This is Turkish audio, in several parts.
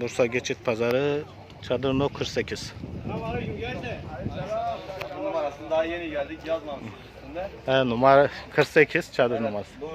Bursa Geçit Pazarı Çadır No 48. numarasını daha yeni geldik yazmamışız üstünde. He, numara 48 çadır numarası. Bu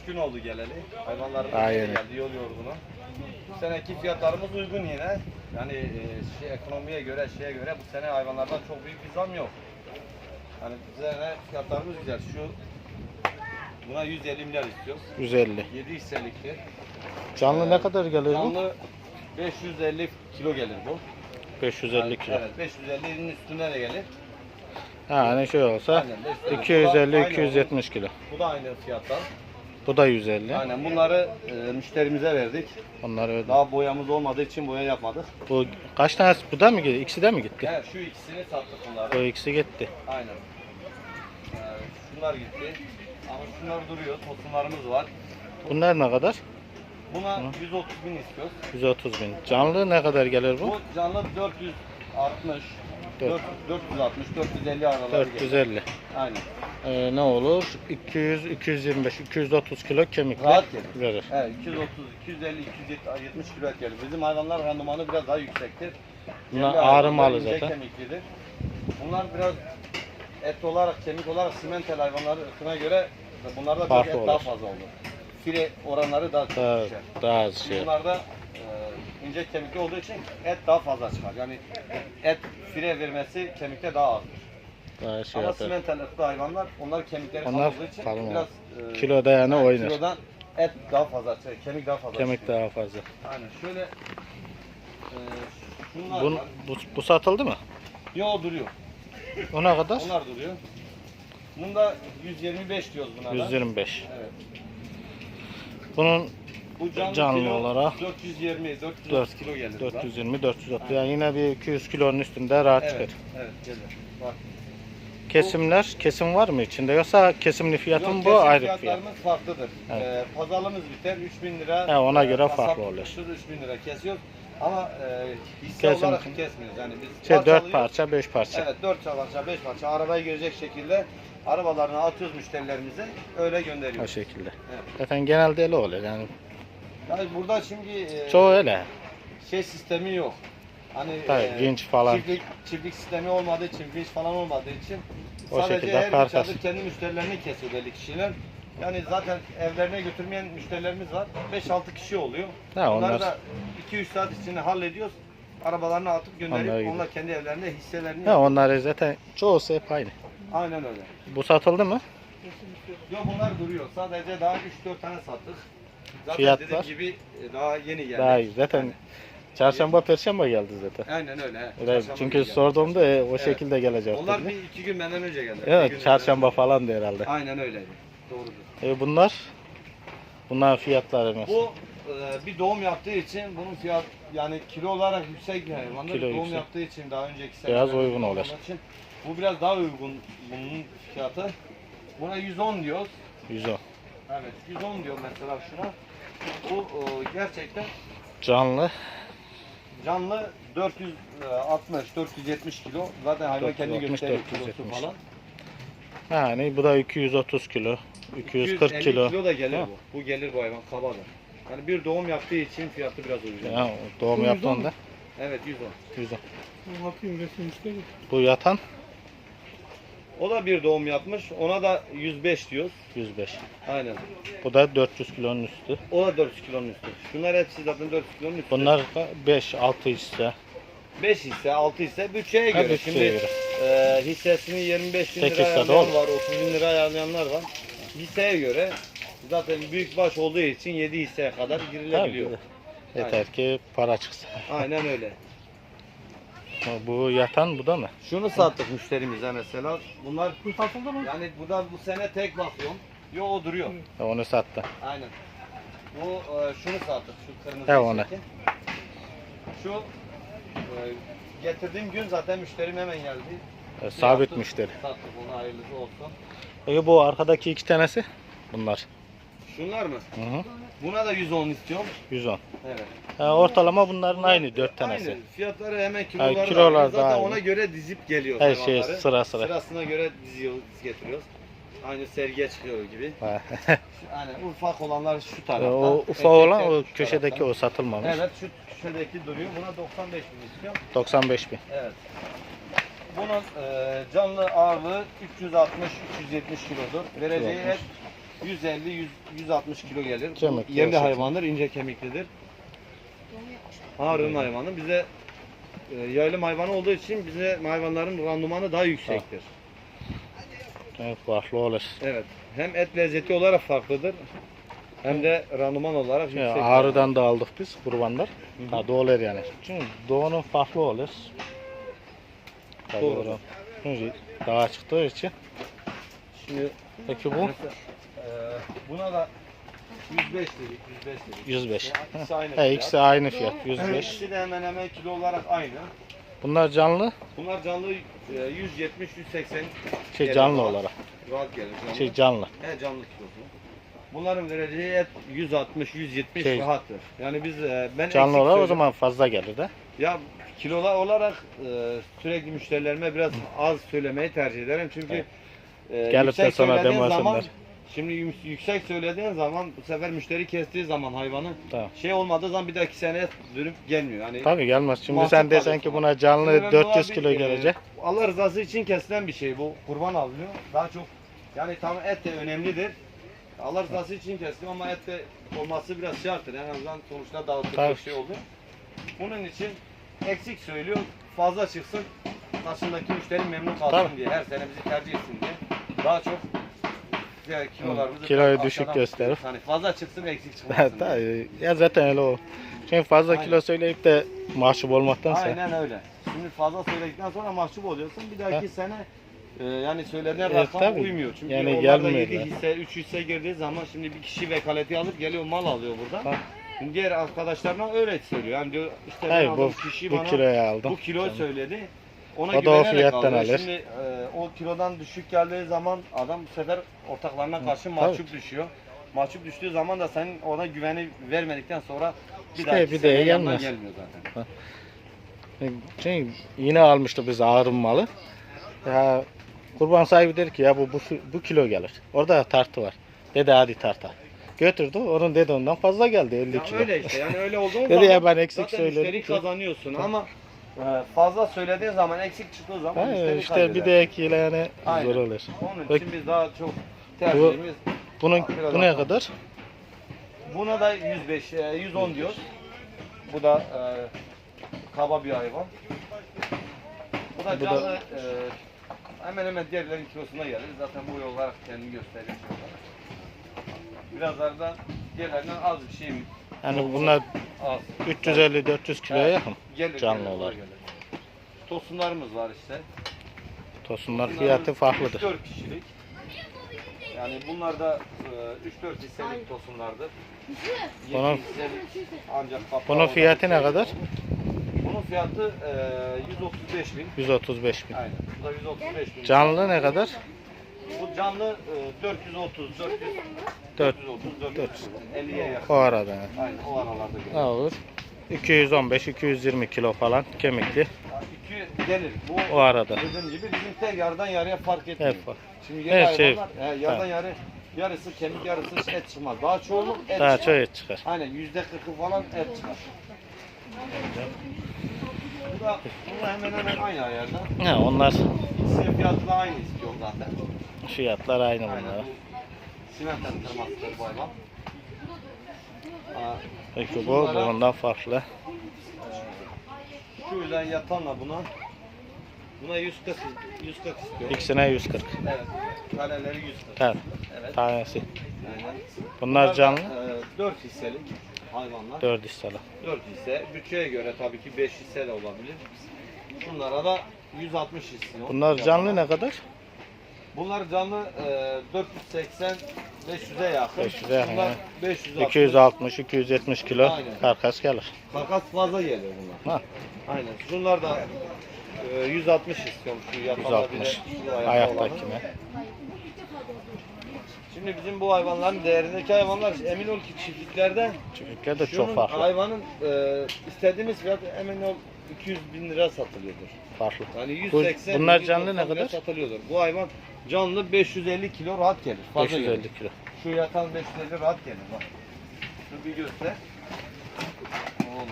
3 gün oldu geleli. Hayvanlarımız Daha yeni geldi yol yorgunu. Bu seneki fiyatlarımız uygun yine. Yani e, şey, ekonomiye göre şeye göre bu sene hayvanlardan çok büyük bir zam yok. Yani bu sene fiyatlarımız güzel. Şu buna 150 milyar istiyoruz. 150. 7 hisseliktir. Canlı ne kadar gelir bu? Canlı 550 kilo gelir bu. 550 kilo. Evet 550'nin üstünde de gelir. Ha, hani şey olsa Aynen, 550. 250 Aynen. 270 kilo. Bu da aynı fiyattan. Bu da 150. Aynen bunları e, müşterimize verdik. Onlar öyle. Daha boyamız olmadığı için boya yapmadık. Bu kaç tanesi bu da mı gitti? İkisi de mi gitti? Evet şu ikisini sattık Bu bunları. ikisi gitti. Aynen. Ee, şunlar gitti. Ama şunlar duruyor. Tosunlarımız var. Bunlar ne kadar? Buna 130 bin istiyoruz. 130 bin. Canlı ne kadar gelir bu? Bu canlı 460, Dört. 400, 460, 450 araları gelir. 450. Aynen. Ee, ne olur? 200, 225, 230 kilo kemikle Rahat gelir. verir. Evet 230, 250, 270 kilo et gelir. Bizim hayvanlar randımanı biraz daha yüksektir. Bunlar ağrı hayvanlar malı ince zaten. kemiklidir. Bunlar biraz et olarak, kemik olarak simentel hayvanları ırkına göre bunlarda biraz Farklı et daha olur. fazla olur. File oranları daha çok Daha, düşer. daha az şey. Bunlarda e, ince kemikli olduğu için et daha fazla çıkar. Yani et file vermesi kemikte daha azdır. Daha şey Ama yapar. simentel ırklı hayvanlar onlar kemikleri kalın Onlar olduğu için kalın biraz e, Kiloda yani oynar. Kilodan et daha fazla, şey, kemik daha fazla. Kemik çıkıyor. daha fazla. Aynen şöyle e, şunlar Bun, var. bu, bu satıldı mı? Yo duruyor. Ona kadar? Onlar duruyor. Bunda 125 diyoruz buna da. 125. Evet. Bunun Bu canlı, Canlı olarak 420 430 4 kilo gelir. bu da. 420 430. Yani yine bir 200 kilonun üstünde rahat Evet. çıkar. Evet gelir. Bak. Kesimler, kesim var mı içinde yoksa kesimli fiyatın Yok, bu kesim ayrı fiyat. fiyatlarımız farklıdır. Evet. Ee, pazarlığımız biter 3000 lira. He, ona e, göre farklı oluyor. kuşları 3000 lira kesiyoruz. Ama e, hisse Kesim- olarak kesmiyoruz. Yani biz Şey parça 4 alıyoruz. parça 5 parça. Evet 4 parça 5 parça arabayı görecek şekilde arabalarını atıyoruz müşterilerimize öyle O gönderiyoruz. şekilde. Evet. Zaten genelde öyle oluyor yani. Yani burada şimdi e, Çoğu öyle. şey sistemi yok. Hani Tabii, vinç falan. Çiftlik, çiftlik sistemi olmadığı için, vinç falan olmadığı için O sadece şekilde her çadır kendi müşterilerini kesiyor belli kişiler. Yani zaten evlerine götürmeyen müşterilerimiz var. 5-6 kişi oluyor. Ha, Onları onlar- da 2-3 saat içinde hallediyoruz. Arabalarına atıp gönderip onlar kendi evlerinde hisselerini Ha, onlar zaten çoğusu hep aynı. Aynen öyle. Bu satıldı mı? Yok bunlar duruyor. Sadece daha 3-4 tane sattık. Zaten Fiyatlar? dediğim gibi e, daha yeni geldi. Daha iyi. Zaten çarşamba perşembe geldi zaten. Aynen öyle. he. Çarşamba çünkü sorduğumda e, o Evet. şekilde gelecek. Onlar dediler. bir iki gün benden önce geldi. Evet, çarşamba falan herhalde. Aynen öyleydi. Doğrudur. E bunlar? Bunların fiyatları mesela. Bu e, bir doğum yaptığı için bunun fiyat yani kilo olarak yüksek bir hayvandır. Kilo doğum yüksek. yaptığı için daha önceki Biraz senelerde uygun doğum olur. Için, bu biraz daha uygun bunun fiyatı. Buna 110 diyoruz. 110. Evet 110 diyor mesela şuna. Bu e, gerçekten Canlı. canlı 460 470 kilo. Zaten hayvan kendi 460, gösteriyor kilosu 470. falan. Yani bu da 230 kilo. 240 250 kilo. kilo da gelir Ha. bu. Bu gelir bu hayvan kabadır. Yani bir doğum yaptığı için fiyatı biraz uygun. Ya, doğum Bu yaptığında Evet 110. 110. Bakayım resim işte. Bu yatan O da bir doğum yapmış. Ona da 105 diyoruz. 105. Aynen. Bu da 400 kilonun üstü. O da 400 kilonun üstü. Şunlar hepsi zaten 400 kilonun üstü. Bunlar da 5 6 hisse. 5 hisse, 6 hisse bütçeye Ha, göre. bütçeye Şimdi göre. E, hissesini 25 bin lira de ayarlayan var, 30 bin lira ayarlayanlar var. Hisseye göre zaten büyük baş olduğu için 7 hisseye kadar girilebiliyor. Tabii. Yeter ki para çıksın. Aynen öyle. Bu yatan bu da mı? Şunu sattık müşterimize mesela. Bunlar Bu satıldı mı? yani bu da bu sene tek bakıyorum. Yo o duruyor. Ha, Onu sattı. Aynen. Bu e, şunu sattık şu kırmızı. He, onu. Şu e, getirdiğim gün zaten müşterim hemen geldi. E, Sabit Yaptık, müşteri. Sattık ona hayırlısı olsun. Peki bu arkadaki iki tanesi? Bunlar. Şunlar mı? Hı hı. Buna da 110 istiyorum. 110. Evet. Ha, ortalama bunların aynı 4 tanesi. Aynı. Fiyatları hemen kilolar. Ha, kilolar Zaten daha ona aynı. göre dizip geliyor Her şey sıra sıra. Sırasına göre diziyoruz, getiriyoruz. Aynı sergiye çıkıyor gibi. Ha. Yani ufak olanlar şu tarafta. o ufak olan o köşedeki tarafta. o satılmamış. Evet şu köşedeki duruyor. Buna 95 bin istiyor. 95 bin. Evet. Bunun e, canlı ağırlığı 360-370 kilodur. Vereceği et 150-160 kilo gelir. Bu Kemikli yerli olsa. hayvandır, ince kemiklidir. Ağrı'nın hayvanı. Bize e, yaylım hayvanı olduğu için bize hayvanların randımanı daha yüksektir. Evet, farklı olur. Evet. Hem et lezzeti olarak farklıdır. Hem de randıman olarak yüksek. Ağrı'dan da aldık biz kurbanlar. Ha, doğular yani. Çünkü doğunun farklı olur. Tabii Doğru. oran- Çünkü dağa çıktığı için. Şimdi Peki bu mesela, e, buna da 105 dedik, 105 dedik. 105. Ya, ikisi aynı He, fiyat. ikisi aynı fiyat Evet, 105. İkisi de hemen hemen kilo olarak aynı. Bunlar canlı, Bunlar canlı e, 170 180 şey canlı var. olarak. rahat gelir canlı. Şey canlı. He canlı kilosu. Bunların vereceği et 160 170 Şey, rahattır. Yani biz e, ben Canlı olarak o zaman fazla gelir de. Ya kilolar olarak e, sürekli müşterilerime biraz az söylemeyi tercih ederim çünkü Evet. e, Gelip de sonra demesinler. Şimdi yü- yüksek söylediğin zaman bu sefer müşteri kestiği zaman hayvanı Tamam. şey olmadığı zaman bir dahaki sene dönüp gelmiyor. Hani Tabii gelmez. Şimdi sen desen ki buna canlı Şimdi ben 400 buna kilo bir, e, gelecek. Allah rızası için kesilen bir şey bu. Kurban alınıyor. Daha çok yani tam et de önemlidir. Allah rızası için kestim ama et de olması biraz şarttır. En azından sonuçta dağıtık Tabii. bir şey oldu. Bunun için eksik söylüyor. Fazla çıksın. Karşındaki müşteri memnun kalsın Tabii. diye. Her sene bizi tercih etsin diye. Daha çok yani kilolarımızı Kiloyu biraz düşük gösterip. Hani fazla çıksın eksik çıkmasın. Tabii. ya zaten öyle o. Çünkü fazla Aynen. kilo söyleyip de mahcup olmaktansa. Aynen öyle. Şimdi fazla söyledikten sonra mahcup oluyorsun. Bir dahaki Ha. sene e, yani söylenen rakam tabii. uymuyor. Çünkü Yani onlarda gelmiyor 7 yani. hisse, 3 hisse girdiği zaman şimdi bir kişi vekaleti alıp geliyor mal alıyor burada. Ha. Şimdi diğer arkadaşlarına öyle söylüyor. Yani diyor işte ben Hayır bu, aldım kişi bu bana kiloya aldım. bu kiloyu söyledi. Ona O da o güvenerek fiyattan alıyor. alır. Şimdi e, o kilodan düşük geldiği zaman adam bu sefer ortaklarına karşı mahcup düşüyor. Mahcup düştüğü zaman da senin ona güveni vermedikten sonra bir İşte dahaki bir de yanına gelmez. gelmiyor zaten. Çünkü yine almıştı biz ağrım malı. Ya kurban sahibi der ki ya bu, bu bu kilo gelir. Orada tartı var. Dedi hadi tarta. Götürdü. Onun dedi ondan fazla geldi 50 Ya kilo. öyle işte yani öyle olduğu Dedi zaman ya ben eksik zaten söyledim müşteri ki. kazanıyorsun ama e, fazla söylediğin zaman eksik çıktığı zaman Ha, işte kaybeder. bir de ekiyle yani Aynen. zor olur. Onun Bak, için biz daha çok tercihimiz bunun Biraz bu ne kadar? buna da 105 e, 110 diyoruz. Bu da e, kaba bir hayvan. Bu da Bu da- canlı e, hemen hemen diğerlerin kilosuna gelir. Zaten bu olarak kendini gösteriyor. Biraz da diğerlerinden az bir şey Yani bunlar az. 350-400 kiloya yakın. Gelir, Canlı gelir, olarak. gelir. Tosunlarımız var işte. Tosunlar fiyatı farklıdır. 3-4 kişilik. Yani bunlar da e, 3-4 hisselik tosunlardır. Bunun- ancak Bunun fiyatı ne kadar? Bunun fiyatı e, 135 bin. 135 bin. Aynen. Bu da 135 bin. Canlı ne kadar? Bu canlı e, 430, 400, 4. 430, 400, 50'ye yakın. O arada yani. Aynen o aralarda Ne olur? 215-220 kilo falan kemikli. İki gelir. Bu O arada. dediğim gibi bizim tek yarıdan yarıya fark etmiyor. Evet, fark. Şimdi Evet, yeni şey- hayvanlar e, yarıdan yarı yarısı kemik yarısı et çıkmaz. Daha çoğunluk et Daha çıkar. çok et çıkar. Aynen yüzde kırkı falan et çıkar. Bu da, bu da hemen hemen aynı ayarda. Ha, onlar İkisinin fiyatı da aynı istiyorum zaten. Fiyatlar aynı Aynen bunlara. bu simenten tırmasıdır bu hayvan. Aa, Peki bu bundan farklı. Şu yüzden yatanla buna buna 140 140 istiyor. İkisine 140. Evet. Kaleleri 140. Tabii. Evet. Tanesi. Aynen. Bunlar canlı. 4 hisselik hayvanlar. 4 istala. 4 hisse. Bütçeye göre tabii ki 5 hisse de olabilir. Bunlara da 160 istiyor. Bunlar canlı ne kadar? Bunlar canlı e, 480 500'e yakın. 500'e yakın, Bunlar evet. 560. 260-270 kilo Aynen. karkas gelir. Karkas fazla geliyor bunlar. Ha, Aynen. Şunlar da e, 160 istiyorum şu bir de 160. şu ayakta olanı. Ayaktakine. Şimdi bizim bu hayvanların değerindeki hayvanlar emin ol ki çiftliklerde Çiftlikler de şunun çok farklı. hayvanın e, istediğimiz fiyat emin ol 200 bin lira satılıyordur. Farklı. Yani Bu- 180 bunlar 190 canlı ne kadar? satılıyordur. Bu hayvan canlı 550 kilo rahat gelir. Fazla 550 gelir. kilo. Şu yatan 550 rahat gelir bak. Şu bir göster. Oğlum.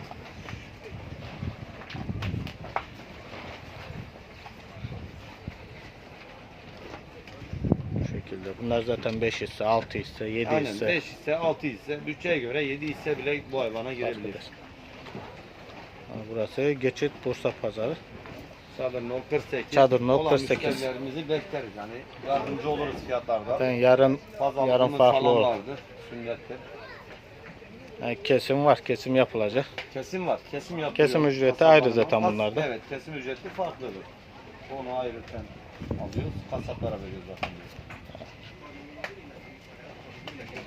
Bu şekilde. Bunlar zaten 5 hisse, 6 hisse, 7 Aynen hisse. 5 hisse 6 hisse bütçeye göre 7 hisse bile bu hayvana girebilir. Ha, Burası Geçit Bursa Pazarı. Çadır No 48. Çadır No olan 48. müşterilerimizi bekleriz yani yardımcı oluruz fiyatlarda. Ben yarın Pazarlığımız yarın farklı olur. vardır. Sünnettir. Yani kesim var, kesim yapılacak. Kesim var. Kesim yapıyor. Kesim ücreti ayrı zaten bunlarda. Evet kesim ücreti farklıdır. Onu ayrıca alıyoruz. Kasaplara veriyoruz zaten.